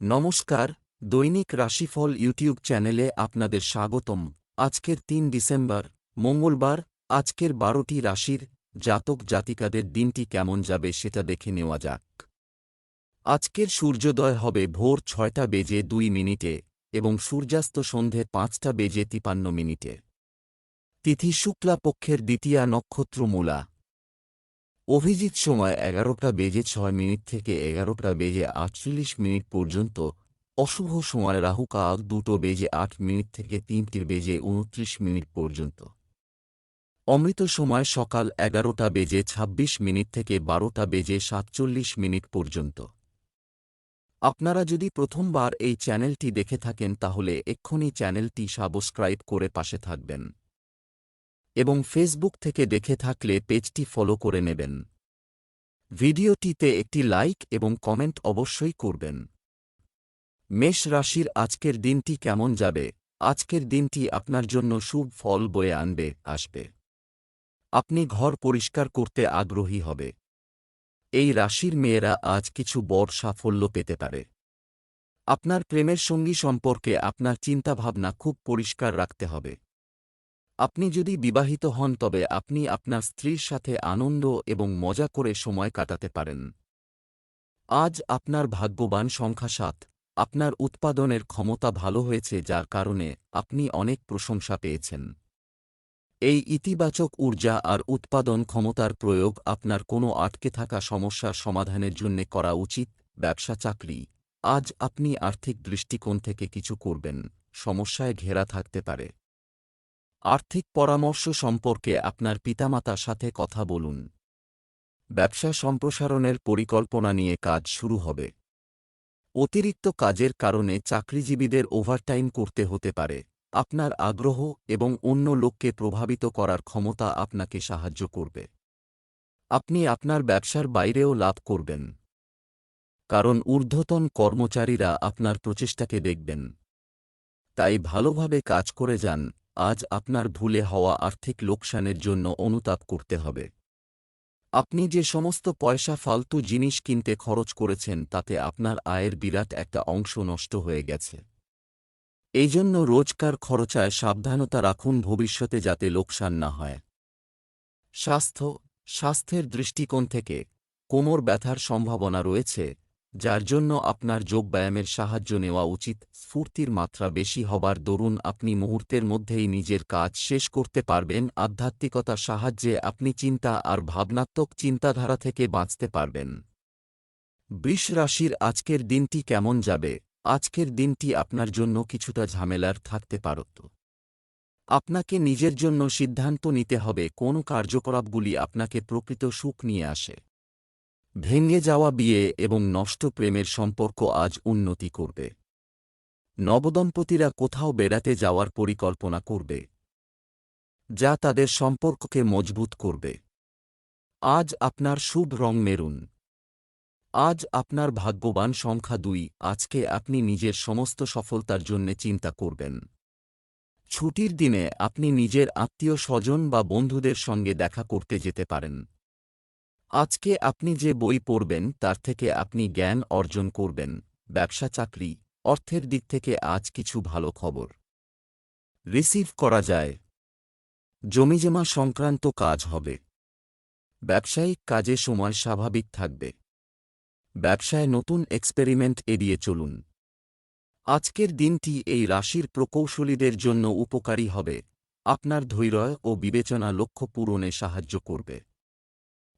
নমস্কার, দৈনিক রাশিফল ইউটিউব চ্যানেলে আপনাদের স্বাগতম। আজকের তিন ডিসেম্বর, মঙ্গলবার, আজকের বারোটি রাশির জাতক জাতিকাদের দিনটি কেমন যাবে সেটা দেখে নেওয়া যাক। আজকের সূর্যোদয় হবে ভোর ছয়টা বেজে দুই মিনিটে এবং সূর্যাস্ত সন্ধে পাঁচটা বেজে তিপান্ন মিনিটে। তিথি শুক্লা পক্ষের দ্বিতীয়া নক্ষত্র মূলা অভিজিৎ সময় এগারোটা বেজে ছয় মিনিট থেকে এগারোটা বেজে আটচল্লিশ মিনিট পর্যন্ত। অশুভ সময় রাহু কাল দুটো বেজে আট মিনিট থেকে তিনটে বেজে উনত্রিশ মিনিট পর্যন্ত। অমৃত সময় সকাল এগারোটা বেজে ২৬ মিনিট থেকে বারোটা বেজে সাতচল্লিশ মিনিট পর্যন্ত। আপনারা যদি প্রথমবার এই চ্যানেলটি দেখে থাকেন তাহলে এক্ষুনি চ্যানেলটি সাবস্ক্রাইব করে পাশে থাকবেন। এবং ফেসবুক থেকে দেখে থাকলে পেজটি ফলো করে নেবেন। ভিডিওটিতে একটি লাইক এবং কমেন্ট অবশ্যই করবেন। মেষ রাশির আজকের দিনটি কেমন যাবে? আজকের দিনটি আপনার জন্য শুভ ফল বয়ে আনবে, আসবে। আপনি ঘর পরিষ্কার করতে আগ্রহী হবে। এই রাশির মেয়েরা আজ কিছু বড় সাফল্য পেতে পারে। আপনার প্রেমের সঙ্গী সম্পর্কে আপনার চিন্তাভাবনা খুব পরিষ্কার রাখতে হবে। আপনি যদি বিবাহিত হন, তবে আপনি আপনার স্ত্রীর সাথে আনন্দ এবং মজা করে সময় কাটাতে পারেন। আজ আপনার ভাগ্যবান সংখ্যা সাত। আপনার উৎপাদনের ক্ষমতা ভালো হয়েছে, যার কারণে আপনি অনেক প্রশংসা পেয়েছেন। এই ইতিবাচক ঊর্জা আর উৎপাদন ক্ষমতার প্রয়োগ আপনার কোনো আটকে থাকা সমস্যার সমাধানের জন্য করা উচিত, ব্যবসা, চাকরি। আজ আপনি আর্থিক দৃষ্টিকোণ থেকে কিছু করবেন, সমস্যায় ঘেরা থাকতে পারে। আর্থিক পরামর্শ সম্পর্কে আপনার পিতামাতার সাথে কথা বলুন। ব্যবসা সম্প্রসারণের পরিকল্পনা নিয়ে কাজ শুরু হবে। অতিরিক্ত কাজের কারণে চাকরিজীবীদের ওভারটাইম করতে হতে পারে। আপনার আগ্রহ এবং অন্য লোককে প্রভাবিত করার ক্ষমতা আপনাকে সাহায্য করবে। আপনি আপনার ব্যবসার বাইরেও লাভ করবেন। কারণ ঊর্ধ্বতন কর্মচারীরা আপনার প্রচেষ্টাকে দেখবেন। তাই ভালোভাবে কাজ করে যান আজ আপনার ভুলে হওয়া আর্থিক লোকসানের জন্য অনুতাপ করতে হবে। আপনি যে সমস্ত পয়সা ফালতু জিনিস কিনতে খরচ করেছেন, তাতে আপনার আয়ের বিরাট একটা অংশ নষ্ট হয়ে গেছে। এই জন্য রোজকার খরচায় সাবধানতা রাখুন ভবিষ্যতে যাতে লোকসান না হয়। স্বাস্থ্য, স্বাস্থ্যের দৃষ্টিকোণ থেকে কোমর ব্যথার সম্ভাবনা রয়েছে। যার জন্য আপনার যোগব্যায়ামের সাহায্য নেওয়া উচিত, স্ফূর্তির মাত্রা বেশি হবার দরুন আপনি মুহূর্তের মধ্যেই নিজের কাজ শেষ করতে পারবেন, আধ্যাত্মিকতার সাহায্যে আপনি চিন্তা আর ভাবনাত্মক চিন্তাধারা থেকে বাঁচতে পারবেন। বৃষ রাশির আজকের দিনটি কেমন যাবে? আজকের দিনটি আপনার জন্য কিছুটা ঝামেলার থাকতে পারত। আপনাকে নিজের জন্য সিদ্ধান্ত নিতে হবে, কোন কার্যকলাপগুলি আপনাকে প্রকৃত সুখ নিয়ে আসে। ভেঙে যাওয়া বিয়ে এবং নষ্ট প্রেমের সম্পর্ক আজ উন্নতি করবে। নবদম্পতিরা কোথাও বেড়াতে যাওয়ার পরিকল্পনা করবে, যা তাদের সম্পর্ককে মজবুত করবে। আজ আপনার শুভ রং মেরুন। আজ আপনার ভাগ্যবান সংখ্যা দুই। আজকে আপনি নিজের সমস্ত সফলতার জন্য চিন্তা করবেন। ছুটির দিনে আপনি নিজের আত্মীয় স্বজন বা বন্ধুদের সঙ্গে দেখা করতে যেতে পারেন। আজকে আপনি যে বই পড়বেন, তার থেকে আপনি জ্ঞান অর্জন করবেন। ব্যবসা চাকরি, অর্থের দিক থেকে আজ কিছু ভালো খবর। রিসিভ করা যায়। জমিজমা সংক্রান্ত কাজ হবে। ব্যবসায়িক কাজে সময় স্বাভাবিক থাকবে। ব্যবসায় নতুন এক্সপেরিমেন্ট এড়িয়ে চলুন। আজকের দিনটি এই রাশির প্রকৌশলীদের জন্য উপকারী হবে। আপনার ধৈর্য ও বিবেচনা লক্ষ্য পূরণে সাহায্য করবে।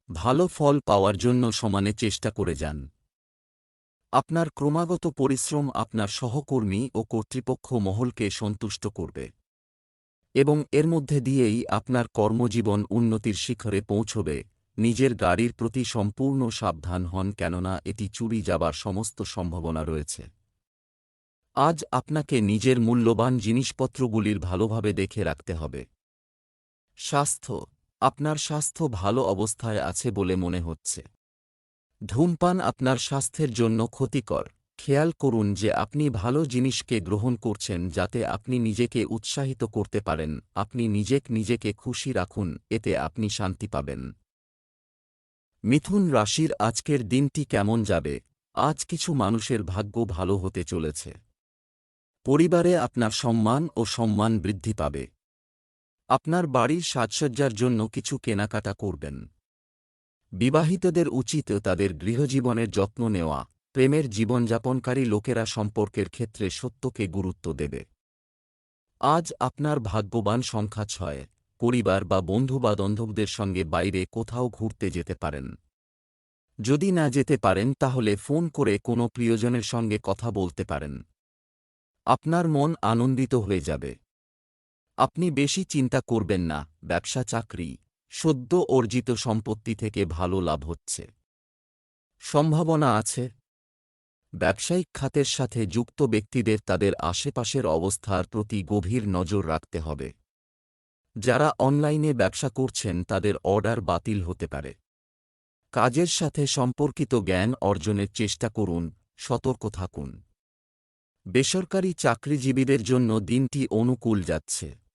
ভালো ফল পাওয়ার জন্য সমানে চেষ্টা করে যান। আপনার ক্রমাগত পরিশ্রম আপনার সহকর্মী ও কর্তৃপক্ষ মহলকে সন্তুষ্ট করবে। এবং এর মধ্যে দিয়েই আপনার কর্মজীবন উন্নতির শিখরে পৌঁছবে। নিজের গাড়ির প্রতি সম্পূর্ণ সাবধান হন কেননা এটি চুরি যাবার সমস্ত সম্ভাবনা রয়েছে। আজ আপনাকে নিজের মূল্যবান জিনিসপত্রগুলির ভালোভাবে দেখে রাখতে হবে। স্বাস্থ্য আপনার স্বাস্থ্য ভালো অবস্থায় আছে বলে মনে হচ্ছে। ধূমপান আপনার স্বাস্থ্যের জন্য ক্ষতিকর। খেয়াল করুন যে আপনি ভালো জিনিসকে গ্রহণ করছেন যাতে আপনি নিজেকে উৎসাহিত করতে পারেন। আপনি নিজেক নিজেকে খুশি রাখুন, এতে আপনি শান্তি পাবেন। মিথুন রাশির আজকের দিনটি কেমন যাবে? আজ কিছু মানুষের ভাগ্য ভালো হতে চলেছে। পরিবারে আপনার সম্মান ও সম্মান বৃদ্ধি পাবে। আপনার বাড়ির সাজসজ্জার জন্য কিছু কেনাকাটা করবেন। বিবাহিতদের উচিত তাদের গৃহজীবনের যত্ন নেওয়া, প্রেমের জীবনযাপনকারী লোকেরা সম্পর্কের ক্ষেত্রে সত্যকে গুরুত্ব দেবে। আজ আপনার ভাগ্যবান সংখ্যা ছয়, পরিবার বা বন্ধু বা বান্ধবদের সঙ্গে বাইরে কোথাও ঘুরতে যেতে পারেন। যদি না যেতে পারেন, তাহলে ফোন করে কোনো প্রিয়জনের সঙ্গে কথা বলতে পারেন। আপনার মন আনন্দিত হয়ে যাবে। আপনি বেশি চিন্তা করবেন না, ব্যবসা চাকরি, সদ্য অর্জিত সম্পত্তি থেকে ভালো লাভ হচ্ছে। সম্ভাবনা আছে। ব্যবসায়িক খাতের সাথে যুক্ত ব্যক্তিদের তাদের আশেপাশের অবস্থার প্রতি গভীর নজর রাখতে হবে। যারা অনলাইনে ব্যবসা করছেন, তাদের অর্ডার বাতিল হতে পারে। কাজের সাথে সম্পর্কিত জ্ঞান অর্জনের চেষ্টা করুন, সতর্ক থাকুন। বেসরকারি চাকরিজীবীদের জন্য দিনটি অনুকূল যাচ্ছে।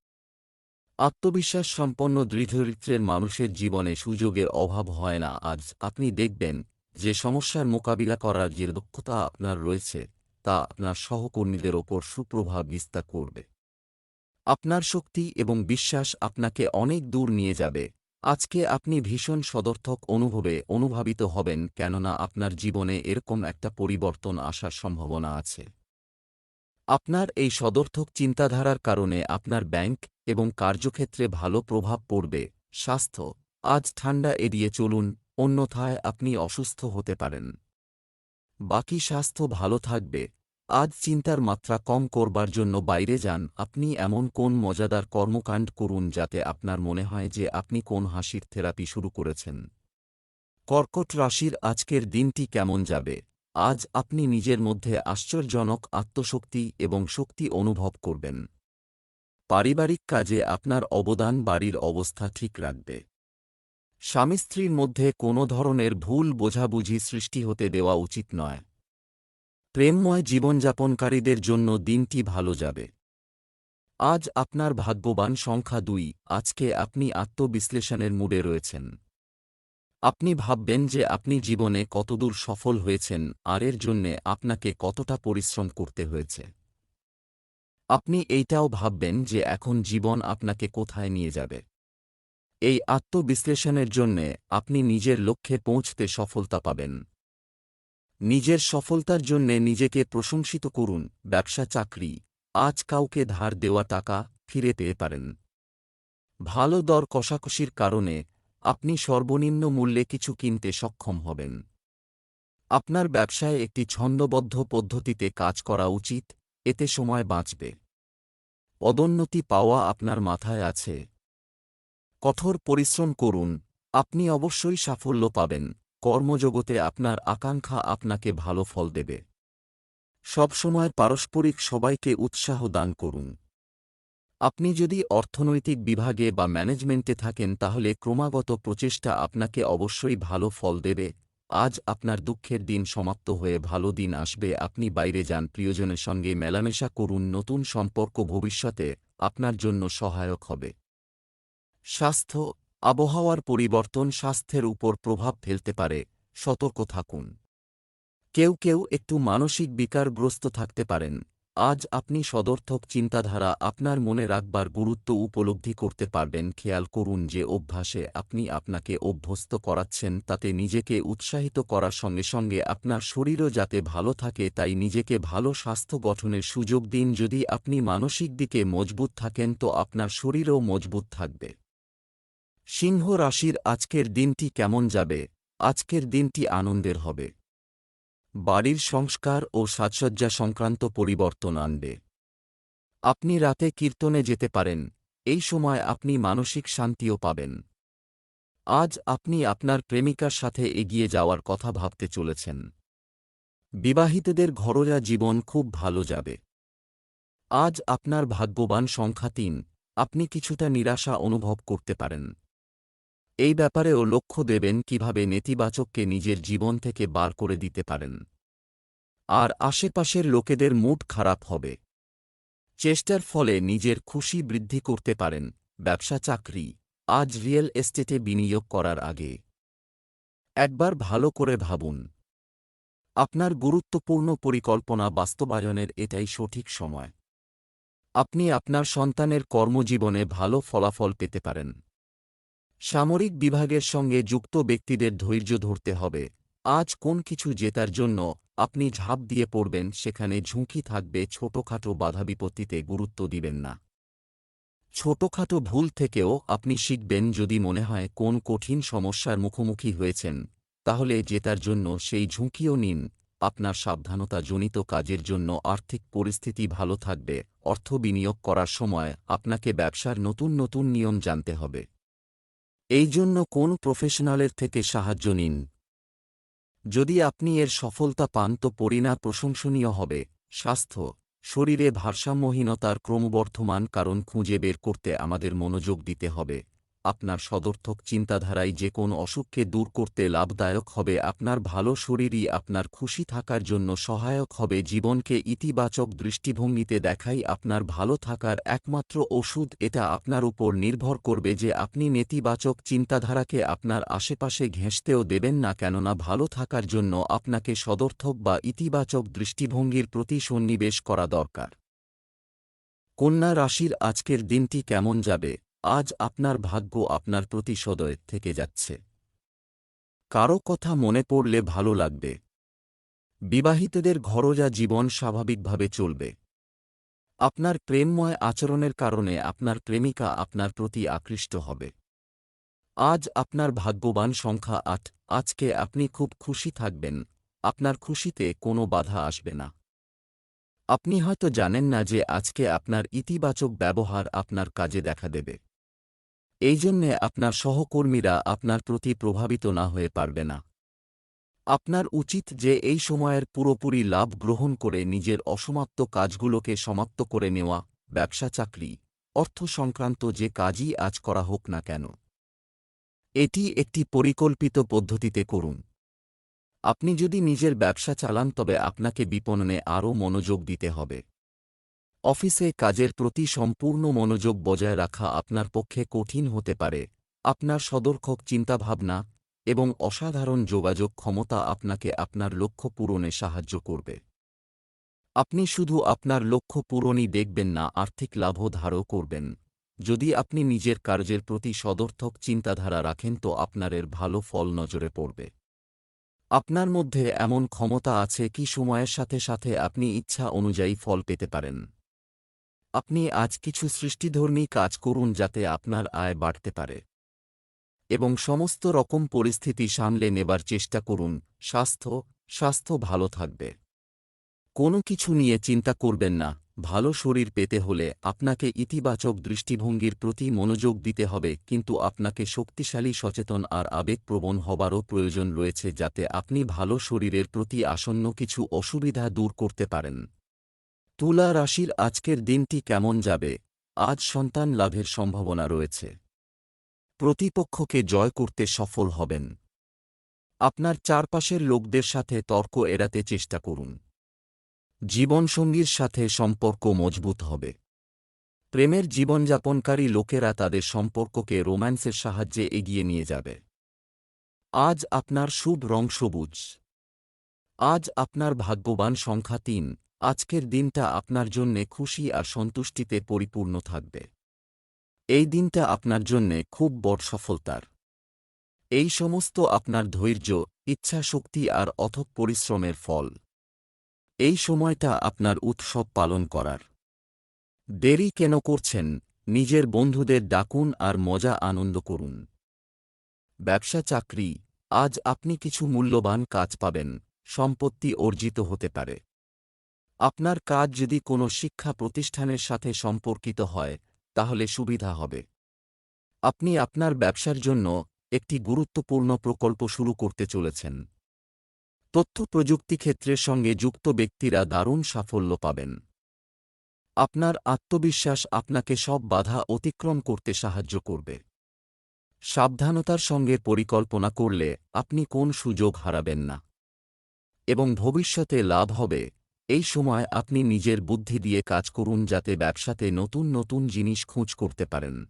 আত্মবিশ্বাস সম্পন্ন দৃঢ়রিত্রের মানুষের জীবনে সুযোগের অভাব হয় না। আজ আপনি দেখবেন যে সমস্যার মোকাবিলা করার যে দক্ষতা আপনার রয়েছে, তা আপনার সহকর্মীদের ওপর সুপ্রভাব বিস্তার করবে। আপনার শক্তি এবং বিশ্বাস আপনাকে অনেক দূর নিয়ে যাবে। আজকে আপনি ভীষণ সদর্থক অনুভবে অনুভাবিত হবেন, কেননা আপনার জীবনে এরকম একটা পরিবর্তন আসার সম্ভাবনা আছে। আপনার এই সদর্থক চিন্তাধারার কারণে আপনার ব্যাংক এবং কার্যক্ষেত্রে ভালো প্রভাব পড়বে। স্বাস্থ্য, আজ ঠান্ডা এড়িয়ে চলুন, অন্যথায় আপনি অসুস্থ হতে পারেন। বাকি স্বাস্থ্য ভালো থাকবে। আজ চিন্তার মাত্রা কম করবার জন্য বাইরে যান। আপনি এমন কোন মজাদার কর্মকাণ্ড করুন যাতে আপনার মনে হয় যে আপনি কোন হাসির থেরাপি শুরু করেছেন। কর্কট রাশির আজকের দিনটি কেমন যাবে? আজ আপনি নিজের মধ্যে আশ্চর্যজনক আত্মশক্তি এবং শক্তি অনুভব করবেন। পারিবারিক কাজে আপনার অবদান বাড়ির অবস্থা ঠিক রাখবে। স্বামী স্ত্রীর মধ্যে কোনো ধরনের ভুল বোঝাবুঝি সৃষ্টি হতে দেওয়া উচিত নয়। প্রেমময় জীবনযাপনকারীদের জন্য দিনটি ভালো যাবে। আজ আপনার ভাগ্যবান সংখ্যা দুই, আজকে আপনি আত্মবিশ্লেষণের মুডে রয়েছেন। আপনি ভাববেন যে আপনি জীবনে কতদূর সফল হয়েছেন, আর এর জন্যে আপনাকে কতটা পরিশ্রম করতে হয়েছে। আপনি এইটাও ভাববেন যে এখন জীবন আপনাকে কোথায় নিয়ে যাবে। এই আত্মবিশ্লেষণের জন্যে আপনি নিজের লক্ষ্যে পৌঁছতে সফলতা পাবেন। নিজের সফলতার জন্যে নিজেকে প্রশংসিত করুন, ব্যবসা, চাকরি, আজ কাউকে ধার দেওয়া টাকা ফিরে পেয়ে পারেন। ভালো দর কষাকষির কারণে আপনি সর্বনিম্ন মূল্যে কিছু কিনতে সক্ষম হবেন। আপনার ব্যবসায় একটি ছন্দবদ্ধ পদ্ধতিতে কাজ করা উচিত এতে সময় বাঁচবে। পদোন্নতি পাওয়া আপনার মাথায় আছে। কঠোর পরিশ্রম করুন, আপনি অবশ্যই সাফল্য পাবেন, কর্মজগতে আপনার আকাঙ্ক্ষা আপনাকে ভালো ফল দেবে। সবসময় পারস্পরিক সবাইকে উৎসাহ দান করুন। আপনি যদি অর্থনৈতিক বিভাগে বা ম্যানেজমেন্টে থাকেন তাহলে ক্রমাগত প্রচেষ্টা আপনাকে অবশ্যই ভালো ফল দেবে। আজ আপনার দুঃখের দিন সমাপ্ত হয়ে ভালো দিন আসবে। আপনি বাইরে যান, প্রিয়জনের সঙ্গে মেলামেশা করুন, নতুন সম্পর্ক ভবিষ্যতে আপনার জন্য সহায়ক হবে। স্বাস্থ্য, আবহাওয়ার পরিবর্তন স্বাস্থ্যের উপর প্রভাব ফেলতে পারে, সতর্ক থাকুন। কেউ কেউ একটু মানসিক বিকারগ্রস্ত থাকতে পারেন। আজ আপনি সদর্থক চিন্তাধারা আপনার মনে রাখবার গুরুত্ব উপলব্ধি করতে পারবেন। খেয়াল করুন যে অভ্যাসে আপনি আপনাকে অভ্যস্ত করাচ্ছেন, তাতে নিজেকে উৎসাহিত করার সঙ্গে সঙ্গে আপনার শরীরও যাতে ভালো থাকে, তাই নিজেকে ভালো স্বাস্থ্য গঠনের সুযোগ দিন। যদি আপনি মানসিক দিকে মজবুত থাকেন, তো আপনার শরীরও মজবুত থাকবে। সিংহ রাশির আজকের দিনটি কেমন যাবে? আজকের দিনটি আনন্দের হবে। বাড়ির সংস্কার ও সাজসজ্জা সংক্রান্ত পরিবর্তন আনবে। আপনি রাতে কীর্তনে যেতে পারেন, এই সময় আপনি মানসিক শান্তিও পাবেন। আজ আপনি আপনার প্রেমিকার সাথে এগিয়ে যাওয়ার কথা ভাবতে চলেছেন। বিবাহিতদের ঘরোয়া জীবন খুব ভালো যাবে। আজ আপনার ভাগ্যবান সংখ্যা তিন, আপনি কিছুটা নিরাশা অনুভব করতে পারেন। এই ব্যাপারেও লক্ষ্য দেবেন কীভাবে নেতিবাচককে নিজের জীবন থেকে বার করে দিতে পারেন। আর আশেপাশের লোকেদের মুড খারাপ হবে। চেষ্টার ফলে নিজের খুশি বৃদ্ধি করতে পারেন। ব্যবসা চাকরি। আজ রিয়েল এস্টেটে বিনিয়োগ করার আগে। একবার ভালো করে ভাবুন। আপনার গুরুত্বপূর্ণ পরিকল্পনা বাস্তবায়নের এটাই সঠিক সময়। আপনি আপনার সন্তানের কর্মজীবনে ভালো ফলাফল পেতে পারেন। সামরিক বিভাগের সঙ্গে যুক্ত ব্যক্তিদের ধৈর্য ধরতে হবে। আজ কোন কিছু জেতার জন্য আপনি ঝাঁপ দিয়ে পড়বেন সেখানে ঝুঁকি থাকবে, ছোটখাটো বাধা বিপত্তিতে গুরুত্ব দিবেন না। ছোটখাটো ভুল থেকেও আপনি শিখবেন যদি মনে হয় কোন কঠিন সমস্যার মুখোমুখি হয়েছেন, তাহলে জেতার জন্য সেই ঝুঁকিও নিন। আপনার সাবধানতাজনিত কাজের জন্য আর্থিক পরিস্থিতি ভালো থাকবে। অর্থ বিনিয়োগ করার সময় আপনাকে ব্যবসার নতুন নতুন নিয়ম জানতে হবে। এই জন্য কোন প্রফেশনালের থেকে সাহায্য নিন? যদি আপনি এর সফলতা পান তো পরিণা প্রশংসনীয় হবে। স্বাস্থ্য, শরীরে ভারসাম্যহীনতার ক্রমবর্ধমান কারণ খুঁজে বের করতে আমাদের মনোযোগ দিতে হবে। আপনার সদর্থক চিন্তাধারাই যে কোন অসুখকে দূর করতে লাভদায়ক হবে, আপনার ভালো শরীরই আপনার খুশি থাকার জন্য সহায়ক হবে। জীবনকে ইতিবাচক দৃষ্টিভঙ্গিতে দেখাই আপনার ভালো থাকার একমাত্র ওষুধ, এটা আপনার উপর নির্ভর করবে যে আপনি নেতিবাচক চিন্তাধারাকে আপনার আশেপাশে ঘেঁষতেও দেবেন না, কেননা ভালো থাকার জন্য আপনাকে সদর্থক বা ইতিবাচক দৃষ্টিভঙ্গির প্রতি সন্নিবেশ করা দরকার। কন্যা রাশির আজকের দিনটি কেমন যাবে? আজ আপনার ভাগ্য আপনার প্রতি সদয় থেকে যাচ্ছে। কারও কথা মনে পড়লে ভালো লাগবে। বিবাহিতদের ঘরোজা জীবন স্বাভাবিকভাবে চলবে। আপনার প্রেমময় আচরণের কারণে আপনার প্রেমিকা আপনার প্রতি আকৃষ্ট হবে। আজ আপনার ভাগ্যবান সংখ্যা আট, আজকে আপনি খুব খুশি থাকবেন, আপনার খুশিতে কোনো বাধা আসবে না। আপনি হয়তো জানেন না যে আজকে আপনার ইতিবাচক ব্যবহার আপনার কাজে দেখা দেবে। এই জন্যে আপনার সহকর্মীরা আপনার প্রতি প্রভাবিত না হয়ে পারবে না। আপনার উচিত যে এই সময়ের পুরোপুরি লাভ গ্রহণ করে নিজের অসমাপ্ত কাজগুলোকে সমাপ্ত করে নেওয়া, ব্যবসা চাকরি, অর্থ সংক্রান্ত যে কাজই আজ করা হোক না কেন। এটি একটি পরিকল্পিত পদ্ধতিতে করুন। আপনি যদি নিজের ব্যবসা চালান তবে আপনাকে বিপণনে আরও মনোযোগ দিতে হবে। অফিসে কাজের প্রতি সম্পূর্ণ মনোযোগ বজায় রাখা আপনার পক্ষে কঠিন হতে পারে। আপনার সদর্থক চিন্তাভাবনা এবং অসাধারণ যোগাযোগ ক্ষমতা আপনাকে আপনার লক্ষ্য পূরণে সাহায্য করবে। আপনি শুধু আপনার লক্ষ্য পূরণই দেখবেন না, আর্থিক লাভও ধারও করবেন। যদি আপনি নিজের কার্যের প্রতি সদর্থক চিন্তাধারা রাখেন, তো আপনার এর ভালো ফল নজরে পড়বে। আপনার মধ্যে এমন ক্ষমতা আছে কি সময়ের সাথে সাথে আপনি ইচ্ছা অনুযায়ী ফল পেতে পারেন। আপনি আজ কিছু সৃষ্টিধর্মী কাজ করুন যাতে আপনার আয় বাড়তে পারে। এবং সমস্ত রকম পরিস্থিতি সামলে নেবার চেষ্টা করুন। স্বাস্থ্য স্বাস্থ্য ভালো থাকবে। কোনো কিছু নিয়ে চিন্তা করবেন না। ভালো শরীর পেতে হলে আপনাকে ইতিবাচক দৃষ্টিভঙ্গির প্রতি মনোযোগ দিতে হবে, কিন্তু আপনাকে শক্তিশালী, সচেতন আর আবেগপ্রবণ হবারও প্রয়োজন রয়েছে যাতে আপনি ভালো শরীরের প্রতি আসন্ন কিছু অসুবিধা দূর করতে পারেন। তুলা রাশির আজকের দিনটি কেমন যাবে? আজ সন্তান লাভের সম্ভাবনা রয়েছে। প্রতিপক্ষকে জয় করতে সফল হবেন। আপনার চারপাশের লোকদের সাথে তর্ক এড়াতে চেষ্টা করুন। জীবনসঙ্গীর সাথে সম্পর্ক মজবুত হবে। প্রেমের জীবনযাপনকারী লোকেরা তাদের সম্পর্ককে রোম্যান্সের সাহায্যে এগিয়ে নিয়ে যাবে। আজ আপনার শুভ রং সবুজ। আজ আপনার ভাগ্যবান সংখ্যা তিন। আজকের দিনটা আপনার জন্যে খুশি আর সন্তুষ্টিতে পরিপূর্ণ থাকবে। এই দিনটা আপনার জন্যে খুব বড় সফলতার। এই সমস্ত আপনার ধৈর্য, ইচ্ছাশক্তি আর অথক পরিশ্রমের ফল। এই সময়টা আপনার উৎসব পালন করার। দেরি কেন করছেন? নিজের বন্ধুদের ডাকুন আর মজা আনন্দ করুন। ব্যবসা চাকরি, আজ আপনি কিছু মূল্যবান কাজ পাবেন, সম্পত্তি অর্জিত হতে পারে। আপনার কাজ যদি কোনো শিক্ষা প্রতিষ্ঠানের সাথে সম্পর্কিত হয়, তাহলে সুবিধা হবে। আপনি আপনার ব্যবসার জন্য একটি গুরুত্বপূর্ণ প্রকল্প শুরু করতে চলেছেন। তথ্য প্রযুক্তি ক্ষেত্রের সঙ্গে যুক্ত ব্যক্তিরা দারুণ সাফল্য পাবেন। আপনার আত্মবিশ্বাস আপনাকে সব বাধা অতিক্রম করতে সাহায্য করবে। সাবধানতার সঙ্গে পরিকল্পনা করলে আপনি কোন সুযোগ হারাবেন না। এবং ভবিষ্যতে লাভ হবে এই সময় আপনি নিজের বুদ্ধি দিয়ে কাজ করুন যাতে ব্যবসাতে নতুন নতুন জিনিস খোঁজ করতে পারেন।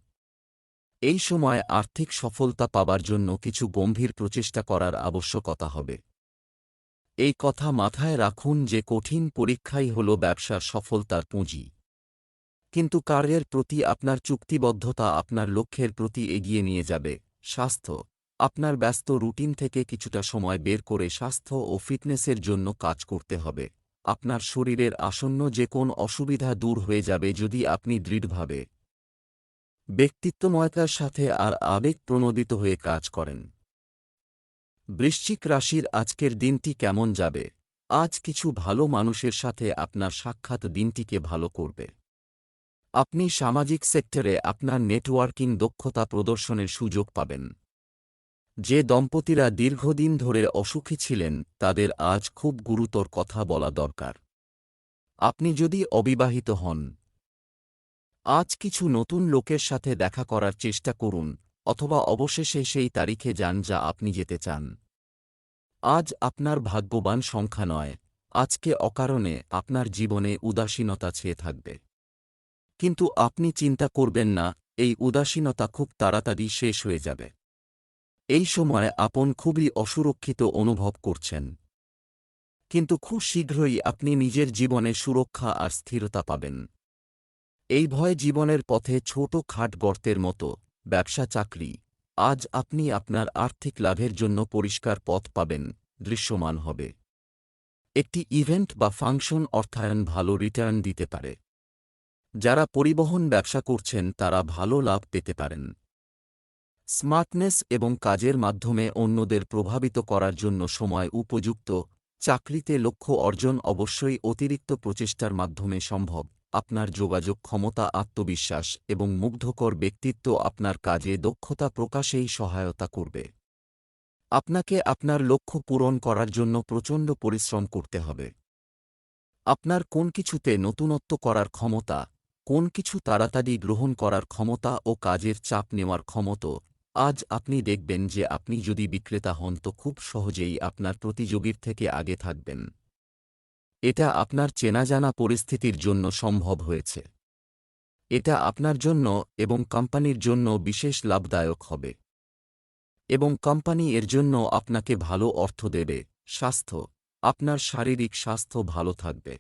এই সময় আর্থিক সফলতা পাবার জন্য কিছু গম্ভীর প্রচেষ্টা করার আবশ্যকতা হবে। এই কথা মাথায় রাখুন যে কঠিন পরীক্ষাই হল ব্যবসার সফলতার পুঁজি। কিন্তু কার্যের প্রতি আপনার চুক্তিবদ্ধতা আপনার লক্ষ্যের প্রতি এগিয়ে নিয়ে যাবে। স্বাস্থ্য, আপনার ব্যস্ত রুটিন থেকে কিছুটা সময় বের করে স্বাস্থ্য ও ফিটনেসের জন্য কাজ করতে হবে। আপনার শরীরের আসন্ন যে কোন অসুবিধা দূর হয়ে যাবে যদি আপনি দৃঢ়ভাবে ব্যক্তিত্বময়তার সাথে আর আবেগ প্রণোদিত হয়ে কাজ করেন। বৃশ্চিক রাশির আজকের দিনটি কেমন যাবে? আজ কিছু ভালো মানুষের সাথে আপনার সাক্ষাৎ দিনটিকে ভালো করবে। আপনি সামাজিক সেক্টরে আপনার নেটওয়ার্কিং দক্ষতা প্রদর্শনের সুযোগ পাবেন। যে দম্পতিরা দীর্ঘদিন ধরে অসুখী ছিলেন, তাদের আজ খুব গুরুতর কথা বলা দরকার। আপনি যদি অবিবাহিত হন, আজ কিছু নতুন লোকের সাথে দেখা করার চেষ্টা করুন, অথবা অবশেষে সেই তারিখে যান যা আপনি যেতে চান। আজ আপনার ভাগ্যবান সংখ্যা নয়, আজকে অকারণে আপনার জীবনে উদাসীনতা ছেয়ে থাকবে। কিন্তু আপনি চিন্তা করবেন না, এই উদাসীনতা খুব তাড়াতাড়ি শেষ হয়ে যাবে। এই সময় আপন খুবই অসুরক্ষিত অনুভব করছেন। কিন্তু খুব শীঘ্রই আপনি নিজের জীবনে সুরক্ষা আর স্থিরতা পাবেন। এই ভয় জীবনের পথে ছোট খাট গর্তের মতো, ব্যবসা চাকরি, আজ আপনি আপনার আর্থিক লাভের জন্য পরিষ্কার পথ পাবেন, দৃশ্যমান হবে। একটি ইভেন্ট বা ফাংশন অর্থায়ন ভালো রিটার্ন দিতে পারে। যারা পরিবহন ব্যবসা করছেন তারা ভালো লাভ পেতে পারেন। স্মার্টনেস এবং কাজের মাধ্যমে অন্যদের প্রভাবিত করার জন্য সময় উপযুক্ত, চাকরিতে লক্ষ্য অর্জন অবশ্যই অতিরিক্ত প্রচেষ্টার মাধ্যমে সম্ভব। আপনার যোগাযোগ ক্ষমতা, আত্মবিশ্বাস এবং মুগ্ধকর ব্যক্তিত্ব আপনার কাজে দক্ষতা প্রকাশেই সহায়তা করবে। আপনাকে আপনার লক্ষ্য পূরণ করার জন্য প্রচণ্ড পরিশ্রম করতে হবে। আপনার কোন কিছুতে নতুনত্ব করার ক্ষমতা, কোন কিছু তাড়াতাড়ি গ্রহণ করার ক্ষমতা ও কাজের চাপ নেওয়ার ক্ষমতা আজ আপনি দেখবেন যে আপনি যদি বিক্রেতা হন তো খুব সহজেই আপনার প্রতিযোগীর থেকে আগে থাকবেন। এটা আপনার চেনাজানা পরিস্থিতির জন্য সম্ভব হয়েছে। এটা আপনার জন্য এবং কোম্পানির জন্য বিশেষ লাভদায়ক হবে। এবং কোম্পানি এর জন্য আপনাকে ভালো অর্থ দেবে, স্বাস্থ্য, আপনার শারীরিক স্বাস্থ্য ভালো থাকবে।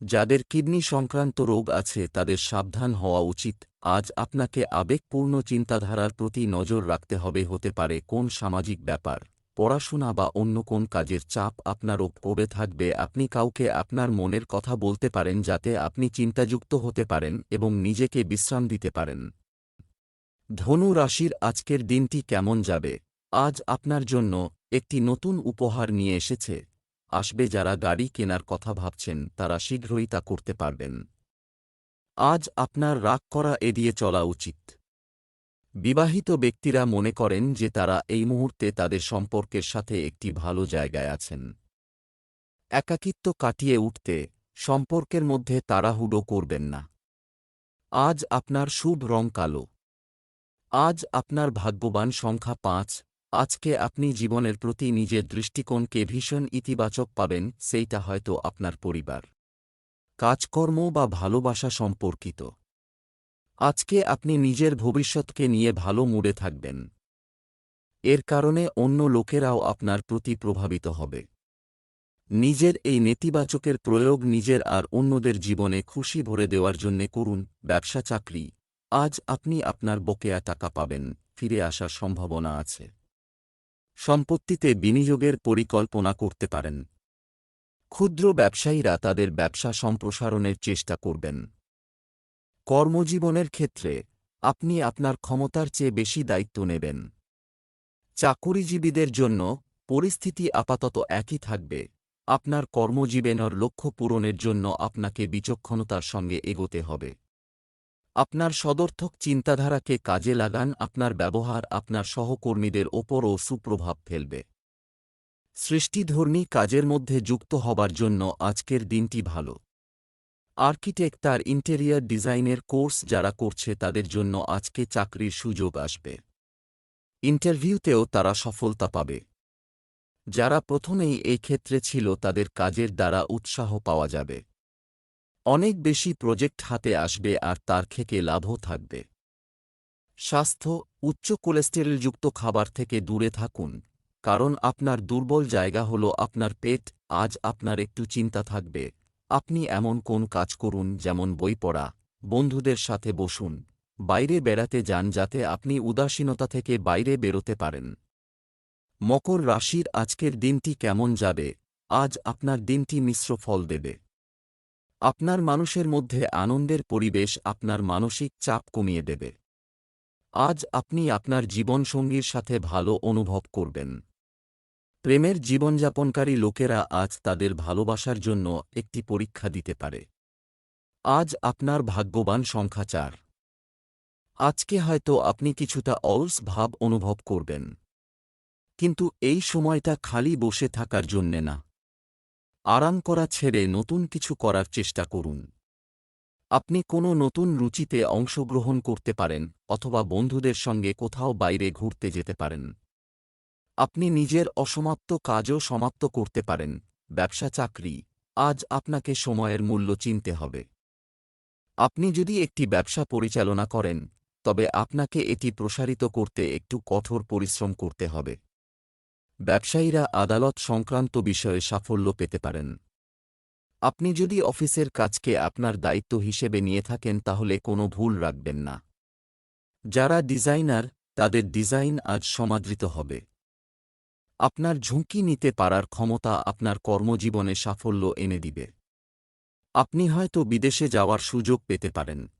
যাদের কিডনি সংক্রান্ত রোগ আছে তাদের সাবধান হওয়া উচিত। আজ আপনাকে আবেগপূর্ণ চিন্তাধারার প্রতি নজর রাখতে হবে হতে পারে কোন সামাজিক ব্যাপার, পড়াশোনা বা অন্য কোন কাজের চাপ আপনার ওপরে থাকবে। আপনি কাউকে আপনার মনের কথা বলতে পারেন যাতে আপনি চিন্তাযুক্ত হতে পারেন এবং নিজেকে বিশ্রাম দিতে পারেন। ধনু রাশির আজকের দিনটি কেমন যাবে? আজ আপনার জন্য একটি নতুন উপহার নিয়ে এসেছে। আসবে যারা গাড়ি কেনার কথা ভাবছেন, তারা শীঘ্রই তা করতে পারবেন। আজ আপনার রাগ করা এড়িয়ে চলা উচিত। বিবাহিত ব্যক্তিরা মনে করেন যে তারা এই মুহূর্তে তাদের সম্পর্কের সাথে একটি ভালো জায়গায় আছেন। একাকিত্ব কাটিয়ে উঠতে সম্পর্কের মধ্যে তাড়াহুড়ো করবেন না। আজ আপনার শুভ রং কালো। আজ আপনার ভাগ্যবান সংখ্যা পাঁচ। আজকে আপনি জীবনের প্রতি নিজের দৃষ্টিকোণকে ভীষণ ইতিবাচক পাবেন, সেইটা হয়তো আপনার পরিবার। কাজকর্ম বা ভালোবাসা সম্পর্কিত। আজকে আপনি নিজের ভবিষ্যৎকে নিয়ে ভালো মুডে থাকবেন। এর কারণে অন্য লোকেরাও আপনার প্রতি প্রভাবিত হবে। নিজের এই নেতিবাচকের প্রয়োগ নিজের আর অন্যদের জীবনে খুশি ভরে দেওয়ার জন্যে করুন, ব্যবসা চাকরি। আজ আপনি আপনার বকেয়া টাকা পাবেন, ফিরে আসার সম্ভাবনা আছে। সম্পত্তিতে বিনিয়োগের পরিকল্পনা করতে পারেন। ক্ষুদ্র ব্যবসায়ীরা তাদের ব্যবসা সম্প্রসারণের চেষ্টা করবেন। কর্মজীবনের ক্ষেত্রে, আপনি আপনার ক্ষমতার চেয়ে বেশি দায়িত্ব নেবেন। চাকুরিজীবীদের জন্য পরিস্থিতি আপাতত একই থাকবে। আপনার কর্মজীবনের লক্ষ্য পূরণের জন্য আপনাকে বিচক্ষণতার সঙ্গে এগোতে হবে। আপনার সদর্থক চিন্তাধারাকে কাজে লাগান, আপনার ব্যবহার আপনার সহকর্মীদের ওপরও সুপ্রভাব ফেলবে। সৃষ্টিধর্মী কাজের মধ্যে যুক্ত হবার জন্য আজকের দিনটি ভালো। আর্কিটেক্ট তার ইন্টেরিয়ার ডিজাইনের কোর্স যারা করছে তাদের জন্য আজকে চাকরির সুযোগ আসবে। ইন্টারভিউতেও তারা সফলতা পাবে। যারা প্রথমেই এই ক্ষেত্রে ছিল তাদের কাজের দ্বারা উৎসাহ পাওয়া যাবে। অনেক বেশি প্রজেক্ট হাতে আসবে আর তার থেকে লাভও থাকবে। স্বাস্থ্য, উচ্চ কোলেস্টেরলযুক্ত খাবার থেকে দূরে থাকুন, কারণ আপনার দুর্বল জায়গা হল আপনার পেট, আজ আপনার একটু চিন্তা থাকবে। আপনি এমন কোন কাজ করুন যেমন বই পড়া, বন্ধুদের সাথে বসুন, বাইরে বেড়াতে যান যাতে আপনি উদাসীনতা থেকে বাইরে বেরোতে পারেন। মকর রাশির আজকের দিনটি কেমন যাবে? আজ আপনার দিনটি মিশ্র ফল দেবে। আপনার মানুষের মধ্যে আনন্দের পরিবেশ আপনার মানসিক চাপ কমিয়ে দেবে। আজ আপনি আপনার জীবনসঙ্গীর সাথে ভালো অনুভব করবেন। প্রেমের জীবনযাপনকারী লোকেরা আজ তাদের ভালোবাসার জন্য একটি পরীক্ষা দিতে পারে। আজ আপনার ভাগ্যবান সংখ্যা চার। আজকে হয়তো আপনি কিছুটা অলস ভাব অনুভব করবেন। কিন্তু এই সময়টা খালি বসে থাকার জন্যে না। আরাম করা ছেড়ে নতুন কিছু করার চেষ্টা করুন। আপনি কোনো নতুন রুচিতে অংশগ্রহণ করতে পারেন অথবা বন্ধুদের সঙ্গে কোথাও বাইরে ঘুরতে যেতে পারেন। আপনি নিজের অসমাপ্ত কাজও সমাপ্ত করতে পারেন। ব্যবসা চাকরি, আজ আপনাকে সময়ের মূল্য চিনতে হবে। আপনি যদি একটি ব্যবসা পরিচালনা করেন, তবে আপনাকে এটি প্রসারিত করতে একটু কঠোর পরিশ্রম করতে হবে। ব্যবসায়ীরা আদালত সংক্রান্ত বিষয়ে সাফল্য পেতে পারেন। আপনি যদি অফিসের কাজকে আপনার দায়িত্ব হিসেবে নিয়ে থাকেন, তাহলে কোনো ভুল রাখবেন না। যারা ডিজাইনার, তাদের ডিজাইন আজ সমাদৃত হবে। আপনার ঝুঁকি নিতে পারার ক্ষমতা আপনার কর্মজীবনে সাফল্য এনে দিবে। আপনি হয়তো বিদেশে যাওয়ার সুযোগ পেতে পারেন।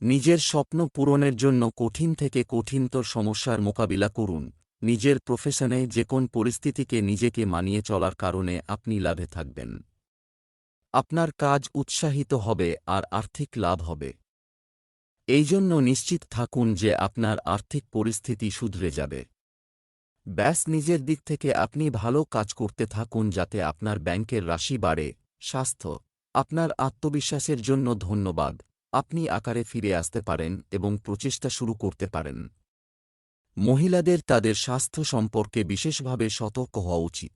নিজের স্বপ্ন পূরণের জন্য কঠিন থেকে কঠিনতর সমস্যার মোকাবিলা করুন। নিজের প্রফেশনে যে কোন পরিস্থিতিকে নিজেকে মানিয়ে চলার কারণে আপনি লাভে থাকবেন। আপনার কাজ উৎসাহিত হবে আর আর্থিক লাভ হবে। এই জন্য নিশ্চিত থাকুন যে আপনার আর্থিক পরিস্থিতি শুধরে যাবে। ব্যাস, নিজের দিক থেকে আপনি ভালো কাজ করতে থাকুন যাতে আপনার ব্যাংকের রাশি বাড়ে। স্বাস্থ্য, আপনার আত্মবিশ্বাসের জন্য ধন্যবাদ। আপনি আকারে ফিরে আসতে পারেন এবং প্রচেষ্টা শুরু করতে পারেন। মহিলাদের তাদের স্বাস্থ্য সম্পর্কে বিশেষভাবে সতর্ক হওয়া উচিত।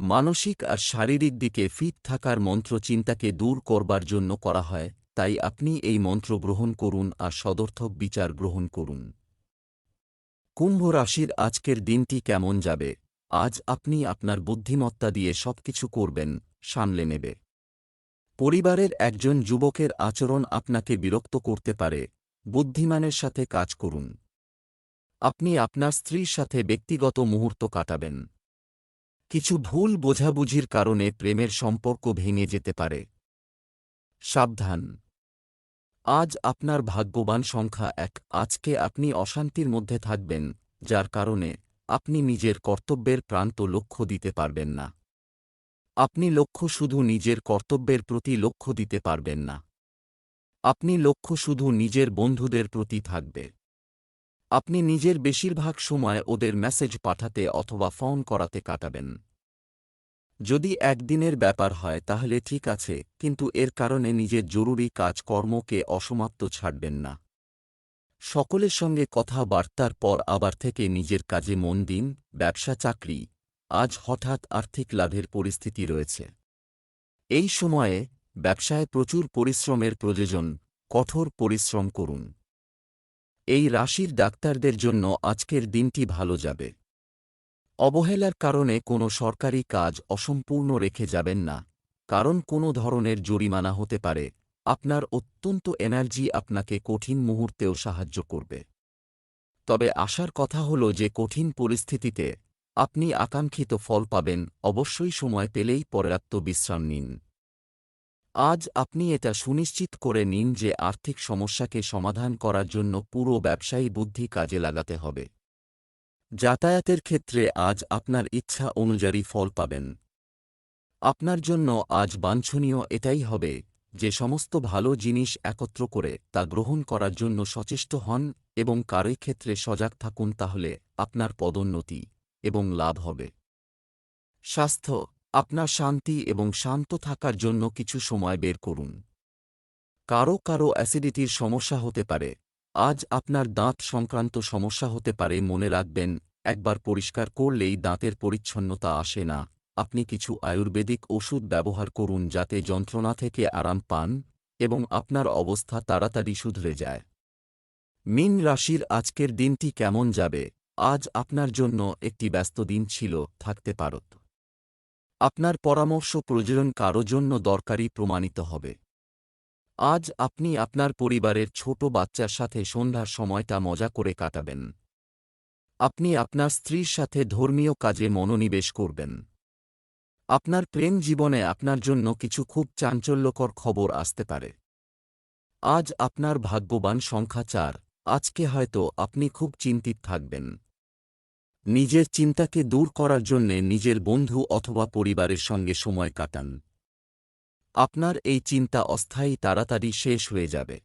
মানসিক আর শারীরিক দিকে ফিট থাকার মন্ত্র চিন্তাকে দূর করবার জন্য করা হয়, তাই আপনি এই মন্ত্র গ্রহণ করুন আর সদর্থক বিচার গ্রহণ করুন। কুম্ভ রাশির আজকের দিনটি কেমন যাবে? আজ আপনি আপনার বুদ্ধিমত্তা দিয়ে সবকিছু করবেন, সামলে নেবে। পরিবারের একজন যুবকের আচরণ আপনাকে বিরক্ত করতে পারে, বুদ্ধিমানের সাথে কাজ করুন। আপনি আপনার স্ত্রীর সাথে ব্যক্তিগত মুহূর্ত কাটাবেন। কিছু ভুল বোঝাবুঝির কারণে প্রেমের সম্পর্ক ভেঙে যেতে পারে। সাবধান। আজ আপনার ভাগ্যবান সংখ্যা এক। আজকে আপনি অশান্তির মধ্যে থাকবেন, যার কারণে আপনি নিজের কর্তব্যের প্রান্ত লক্ষ্য দিতে পারবেন না। আপনি লক্ষ্য শুধু নিজের কর্তব্যের প্রতি লক্ষ্য দিতে পারবেন না। আপনি লক্ষ্য শুধু নিজের বন্ধুদের প্রতি থাকবে। আপনি নিজের বেশিরভাগ সময় ওদের মেসেজ পাঠাতে অথবা ফোন করাতে কাটাবেন। যদি একদিনের ব্যাপার হয়, তাহলে ঠিক আছে, কিন্তু এর কারণে নিজের জরুরি কাজকর্মকে অসমাপ্ত ছাড়বেন না। সকলের সঙ্গে কথাবার্তার পর আবার থেকে নিজের কাজে মন দিন, ব্যবসা, চাকরি। আজ হঠাৎ আর্থিক লাভের পরিস্থিতি রয়েছে। এই সময়ে ব্যবসায় প্রচুর পরিশ্রমের প্রয়োজন, কঠোর পরিশ্রম করুন। এই রাশির ডাক্তারদের জন্য আজকের দিনটি ভালো যাবে। অবহেলার কারণে কোনো সরকারি কাজ অসম্পূর্ণ রেখে যাবেন না, কারণ কোনো ধরনের জরিমানা হতে পারে। আপনার অত্যন্ত এনার্জি আপনাকে কঠিন মুহূর্তেও সাহায্য করবে। তবে আশার কথা হল যে কঠিন পরিস্থিতিতে আপনি আকাঙ্ক্ষিত ফল পাবেন, অবশ্যই সময় পেলেই পর্যাপ্ত বিশ্রাম নিন। আজ আপনি এটা সুনিশ্চিত করে নিন যে আর্থিক সমস্যাকে সমাধান করার জন্য পুরো ব্যবসায়ী বুদ্ধি কাজে লাগাতে হবে। যাতায়াতের ক্ষেত্রে আজ আপনার ইচ্ছা অনুযায়ী ফল পাবেন। আপনার জন্য আজ বাঞ্ছনীয় এটাই হবে যে সমস্ত ভালো জিনিস একত্র করে তা গ্রহণ করার জন্য সচেষ্ট হন এবং কারোই ক্ষেত্রে সজাগ থাকুন তাহলে আপনার পদোন্নতি এবং লাভ হবে। স্বাস্থ্য আপনার শান্তি এবং শান্ত থাকার জন্য কিছু সময় বের করুন। কারও কারও অ্যাসিডিটির সমস্যা হতে পারে। আজ আপনার দাঁত সংক্রান্ত সমস্যা হতে পারে, মনে রাখবেন, একবার পরিষ্কার করলেই দাঁতের পরিচ্ছন্নতা আসে না। আপনি কিছু আয়ুর্বেদিক ওষুধ ব্যবহার করুন যাতে যন্ত্রণা থেকে আরাম পান এবং আপনার অবস্থা তাড়াতাড়ি শুধরে যায়। মিন রাশির আজকের দিনটি কেমন যাবে? আজ আপনার জন্য একটি ব্যস্ত দিন ছিল, থাকতে পারত। আপনার পরামর্শ প্রয়োজন কারও জন্য দরকারি প্রমাণিত হবে। আজ আপনি আপনার পরিবারের ছোট বাচ্চার সাথে সন্ধ্যার সময়টা মজা করে কাটাবেন। আপনি আপনার স্ত্রীর সাথে ধর্মীয় কাজে মনোনিবেশ করবেন। আপনার প্রেম জীবনে আপনার জন্য কিছু খুব চাঞ্চল্যকর খবর আসতে পারে। আজ আপনার ভাগ্যবান সংখ্যা চার, আজকে হয়তো আপনি খুব চিন্তিত থাকবেন। নিজের চিন্তাকে দূর করার জন্যে নিজের বন্ধু অথবা পরিবারের সঙ্গে সময় কাটান। আপনার এই চিন্তা অস্থায়ী তাড়াতাড়ি শেষ হয়ে যাবে।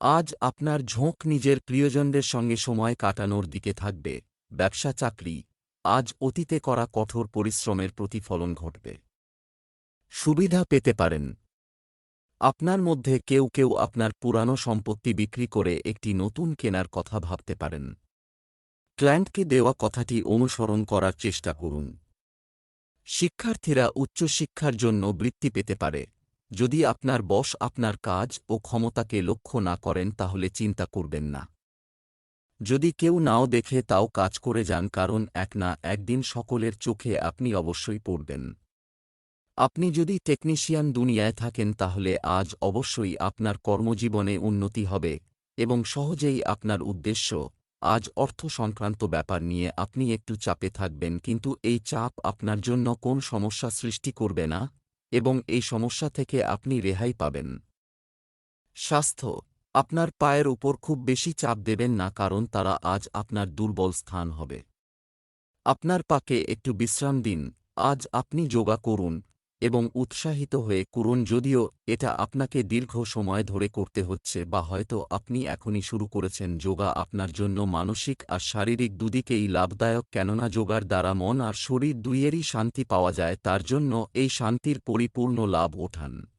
আজ আপনার ঝোঁক নিজের প্রিয়জনদের সঙ্গে সময় কাটানোর দিকে থাকবে। ব্যবসা, চাকরি, আজ অতীতে করা কঠোর পরিশ্রমের প্রতিফলন ঘটবে। সুবিধা পেতে পারেন। আপনার মধ্যে কেউ কেউ আপনার পুরানো সম্পত্তি বিক্রি করে একটি নতুন কেনার কথা ভাবতে পারেন। ক্লায়েন্টকে দেওয়া কথাটি অনুসরণ করার চেষ্টা করুন। শিক্ষার্থীরা উচ্চশিক্ষার জন্য বৃত্তি পেতে পারে। যদি আপনার বস আপনার কাজ ও ক্ষমতাকে লক্ষ্য না করেন, তাহলে চিন্তা করবেন না। যদি কেউ নাও দেখে, তাও কাজ করে যান, কারণ এক না একদিন সকলের চোখে আপনি অবশ্যই পড়বেন। আপনি যদি টেকনিশিয়ান দুনিয়ায় থাকেন, তাহলে আজ অবশ্যই আপনার কর্মজীবনে উন্নতি হবে এবং সহজেই আপনার উদ্দেশ্য আজ অর্থ সংক্রান্ত ব্যাপার নিয়ে আপনি একটু চাপে থাকবেন, কিন্তু এই চাপ আপনার জন্য কোন সমস্যা সৃষ্টি করবে না এবং এই সমস্যা থেকে আপনি রেহাই পাবেন। স্বাস্থ্য, আপনার পায়ের উপর খুব বেশি চাপ দেবেন না, কারণ তারা আজ আপনার দুর্বল স্থান হবে। আপনার পাকে একটু বিশ্রাম দিন, আজ আপনি যোগা করুন এবং উৎসাহিত হয়ে করুন যদিও এটা আপনাকে দীর্ঘ সময় ধরে করতে হচ্ছে বা হয়তো আপনি এখনই শুরু করেছেন, যোগা আপনার জন্য মানসিক আর শারীরিক দুদিকেই লাভদায়ক, কেননা যোগার দ্বারা মন আর শরীর দুইয়েরই শান্তি পাওয়া যায়, তার জন্য এই শান্তির পরিপূর্ণ লাভ ওঠান।